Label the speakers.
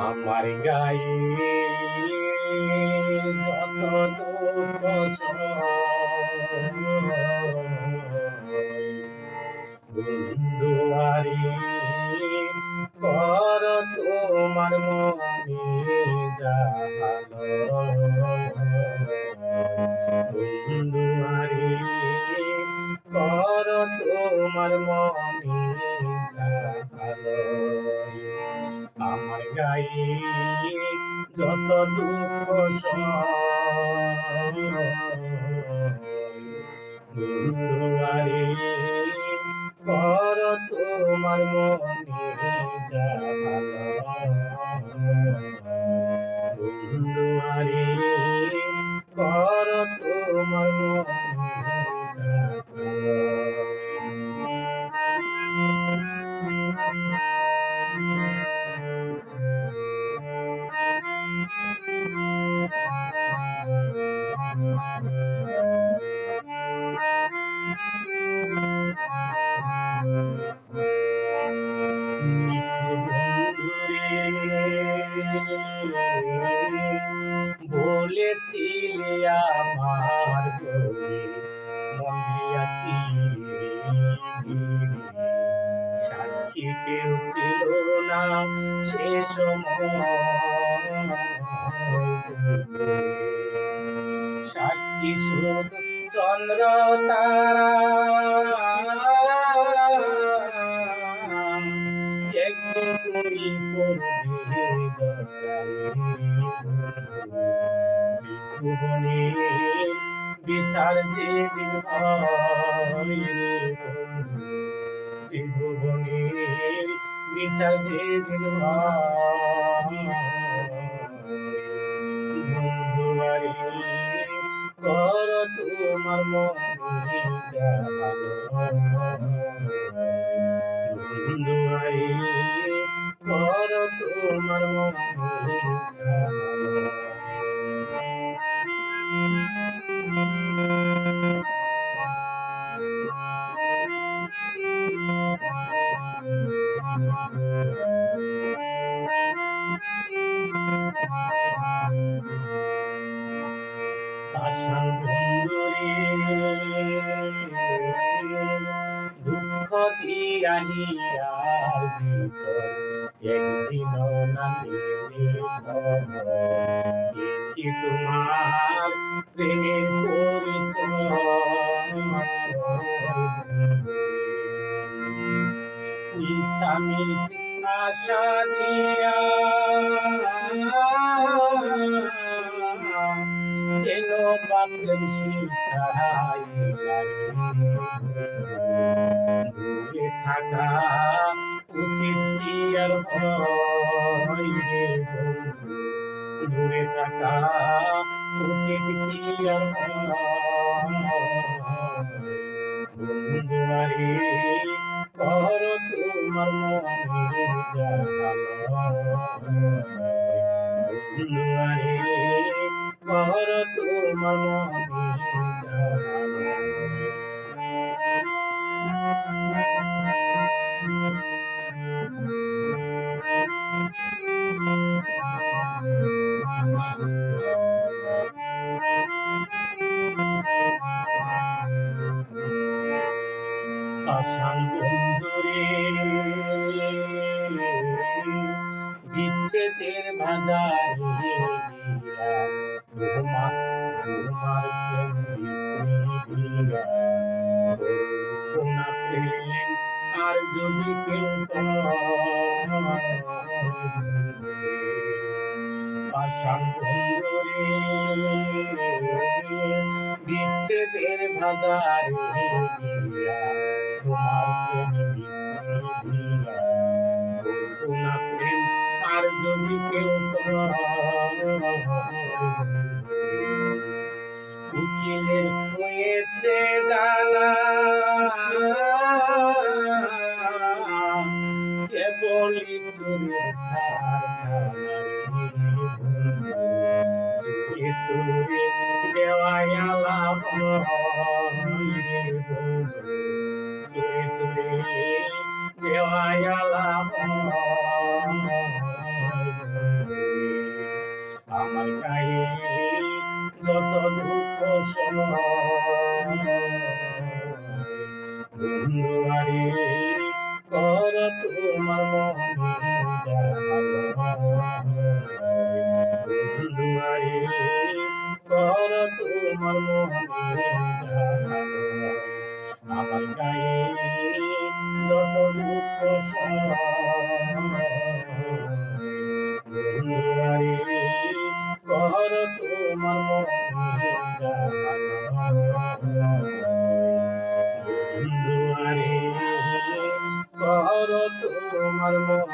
Speaker 1: আমার গায়ে যত দুঃখ বন্ধুয়ারি কর তোমার মনে যা বন্ধুয়ারি কর তোমার মনে যা গায়ে যত দুঃখ বন্ধুয়ারে কর তোমার মনে যা বলেছিলে আমার সাক্ষী কেউ ছিল না সে সময়। সাক্ষী শুধু চন্দ্র তারা বিচার যে দিন ত্রিভুবনের বিচার যেদিন হয় ভালো বন্ধুরে দুঃখ ভিতর একদিন না কি তোমার প্রেমের পরিচয় মিছামিছি আশা দিয়া কেন বাপের শিখাইলা দূরে থাকা উচিত কি থাকা উচিত কি আর বন্ধু আরে কর কর তোমার বন্ধুরে বিচ্ছেদের বাজারে তোমার তোমার প্রেম দিয়া কোনা প্রেম আর যদি কেউ বিচ্ছেদের বাজারে তোমার প্রেম উকিলের হয়েছে জানা কেবলই চুরি চুরি চুরি চুরি দেওয়ালা আমার গায়ে যত দুঃখ বন্ধুয়ারে কর তোমার মনে বন্ধুয়ারে কর তোমার মনে আমার গায়ে যত দুঃখ সম আমার তোমার মনে বন্ধু আরে কর তোমার মনে